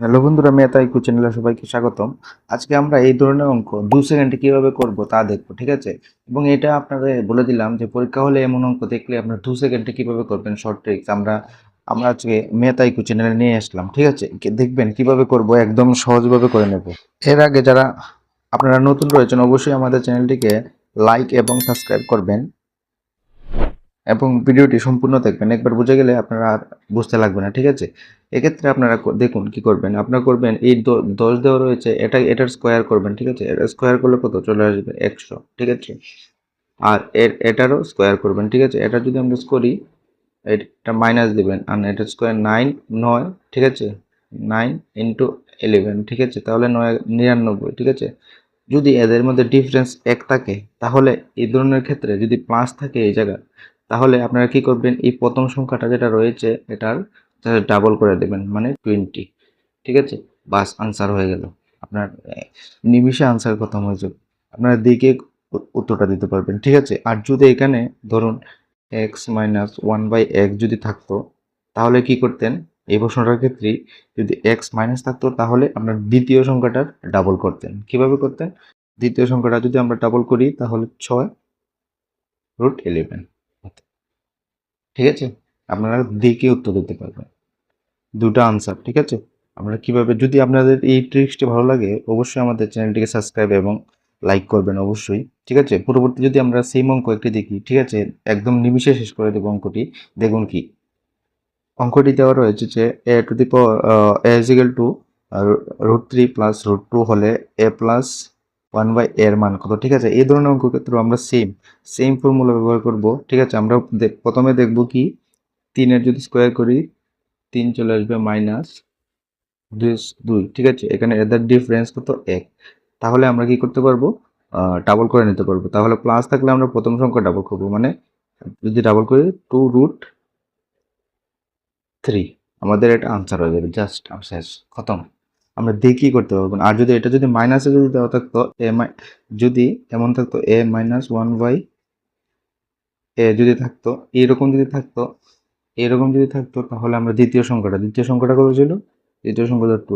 Hello বন্ধুরা মেতা ইকু চ্যানেলে সবাইকে স্বাগতম। আজকে আমরা এই ধরনের অঙ্ক দু সেকেন্ডে কীভাবে করব তা দেখব, ঠিক আছে? এবং এটা আপনাদের বলে দিলাম যে পরীক্ষা হলে এমন অঙ্ক দেখলে আপনার দু সেকেন্ডে কীভাবে করবেন শর্ট ট্রিক্স আমরা আমরা আজকে মেতা ইকু চ্যানেলে নিয়ে আসলাম, ঠিক আছে? দেখবেন কীভাবে করব, একদম সহজভাবে করে নেব। এর আগে যারা আপনারা নতুন রয়েছেন, অবশ্যই আমাদের চ্যানেলটিকে লাইক এবং সাবস্ক্রাইব করবেন। এবং ভিডিওটি সম্পূর্ণ দেখবেন। একবার বুঝে গেলে আপনারা আর বুঝতে লাগবে না, ঠিক আছে? এক্ষেত্রে আপনারা দেখুন কি করবেন। আপনারা করবেন এই দশ দেওয়া রয়েছে, এটা, এটার স্কোয়ার করবেন, ঠিক আছে? এটা স্কোয়ার করলে কত? চলে আসবে একশো, ঠিক আছে? আর এর, এটারও স্কোয়ার করবেন, ঠিক আছে? এটা যদি আমরা করি, এটা মাইনাস দিবেন, আর এটার স্কোয়ার নাইন নয়, ঠিক আছে? নাইন ইন্টু ইলেভেন ঠিক আছে? তাহলে নয়, নিরানব্বই, ঠিক আছে? যদি এদের মধ্যে ডিফারেন্স এক থাকে, তাহলে এই ধরনের ক্ষেত্রে যদি প্লাস থাকে এই জায়গা তাহলে আপনারা কি করবেন? এই প্রথম সংখ্যাটা যেটা রয়েছে, এটার ডাবল করে দেবেন মানে টোয়েন্টি ঠিক আছে? বাস আনসার হয়ে গেল। আপনার নিমিষে আনসার খতম হয়ে যাবে আপনারা দিকে উত্তরটা দিতে পারবেন। ঠিক আছে? আর যদি এখানে ধরুন x minus one by x যদি থাকতো, তাহলে কি করতেন? এই প্রশ্নটার ক্ষেত্রে যদি এক্স মাইনাস থাকতো, তাহলে আপনার দ্বিতীয় সংখ্যাটার ডাবল করতেন। কীভাবে করতেন? দ্বিতীয় সংখ্যাটা যদি আমরা ডাবল করি, তাহলে ছয় রুট ইলেভেন ঠিক আছে? আপনারা দেখে উত্তর দিতে পারবেন। দুটো আনসার ঠিক আছে? আপনারা কীভাবে, যদি আপনাদের এই ট্রিক্সটি ভালো লাগে, অবশ্যই আমাদের চ্যানেলটিকে সাবস্ক্রাইব এবং লাইক করবেন অবশ্যই, ঠিক আছে? পরবর্তী যদি আমরা সেম অঙ্ক একটি দেখি, ঠিক আছে? একদম নিমিষে শেষ করে দেবো অঙ্কটি। দেখুন কি? অঙ্কটি দেওয়া রয়েছে যে a to the a equal to root three plus root two হলে এ প্লাস ওয়ান বাই এর মান কত? ঠিক আছে, এই ধরনের অঙ্ক ক্ষেত্রে আমরা সেম সেম ফর্মুলা ব্যবহার করব। ঠিক আছে, আমরা প্রথমে দেখব কি? তিনের যদি স্কোয়ার করি, তিন চলে আসবে মাইনাস দুই ঠিক আছে, এখানে এদের ডিফারেন্স কত? এক। তাহলে আমরা কি করতে পারব? ডাবল করে নিতে পারব। তাহলে প্লাস থাকলে আমরা প্রথম সংখ্যা ডাবল করব। মানে যদি ডাবল করি টু রুট থ্রি আমাদের এটা আনসার হয়ে যাবে। জাস্ট শেষ, খতম। আমরা দেখি করতে পারব? আর যদি এটা যদি মাইনাসে যদি দেওয়া থাকতো, এ যদি এমন থাকতো, a minus one by a যদি থাকতো এইরকম যদি থাকতো, এরকম যদি থাকতো, তাহলে আমরা দ্বিতীয় সংখ্যাটা দ্বিতীয় সংখ্যাটা কত ছিল? দ্বিতীয় সংখ্যাটা টু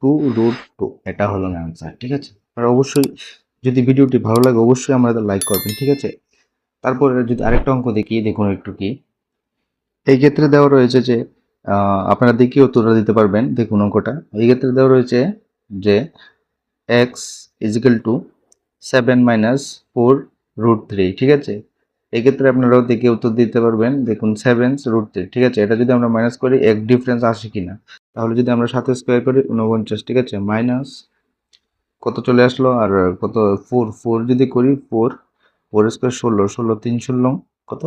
টু রুট টু এটা হলো না আনসার ঠিক আছে? আর অবশ্যই যদি ভিডিওটি ভালো লাগে, অবশ্যই আমাদের লাইক করবেন, ঠিক আছে? তারপরে যদি আরেকটা অঙ্ক দেখি, দেখুন একটু কি। এই ক্ষেত্রে দেওয়া রয়েছে যে আপনারা দেখিয়ে উত্তরটা দিতে পারবেন। দেখুন অঙ্কটা। এই ক্ষেত্রে দেওয়া রয়েছে যে x equal to seven minus four root three ঠিক আছে? এই ক্ষেত্রে আপনারাও দেখে উত্তর দিতে পারবেন। দেখুন সেভেন রুট থ্রি ঠিক আছে? এটা যদি আমরা মাইনাস করি এক ডিফারেন্স আসে কিনা? তাহলে যদি আমরা সাথে স্কোয়ার করি, উনপঞ্চাশ, ঠিক আছে? মাইনাস কত চলে আসলো? আর কত? ফোর ফোর যদি করি ফোর ফোর স্কোয়ার ষোলো ষোলো তিন ষোলো, কত?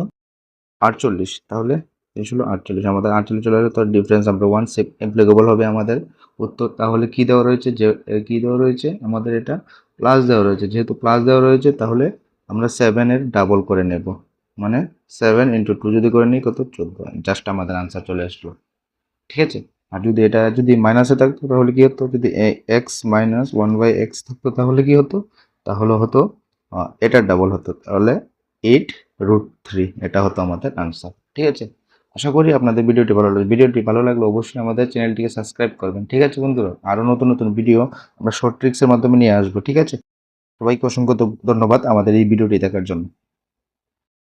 আটচল্লিশ। তাহলে তিন ষোলো আটচল্লিশ। আমাদের আটচল্লিশ চলে আসলে তার ডিফারেন্স আমরা ওয়ান সেপ অ্যাপ্লিকেবল হবে আমাদের। উত্তর তাহলে কি দেওয়া রয়েছে? যে কি দেওয়া রয়েছে? আমাদের এটা প্লাস দেওয়া রয়েছে। যেহেতু প্লাস দেওয়া রয়েছে, তাহলে আমরা সেভেনের ডাবল করে নেব। মানে সেভেন ইন্টু টু যদি করে নিই, কত? চোদ্দ। জাস্ট আমাদের আনসার চলে আসলো। ঠিক আছে? আর যদি এটা যদি মাইনাসে থাকতো, তাহলে কি হতো? যদি x minus one by x থাকতো, তাহলে কি হতো? তাহলে হতো এটার ডাবল হতো। তাহলে এইট রুট থ্রি এটা হতো আমাদের আনসার ঠিক আছে? আশা করি আপনাদের ভিডিওটি ভালো লাগবে ভিডিওটি ভালো লাগলে অবশ্যই আমাদের চ্যানেলটিকে সাবস্ক্রাইব করবেন। ঠিক আছে বন্ধুরা আরও নতুন নতুন ভিডিও আমরা শর্ট ট্রিক্সের মাধ্যমে নিয়ে আসব, ঠিক আছে? সবাইকে অসংখ্য ধন্যবাদ আমাদের এই ভিডিওটি দেখার জন্য।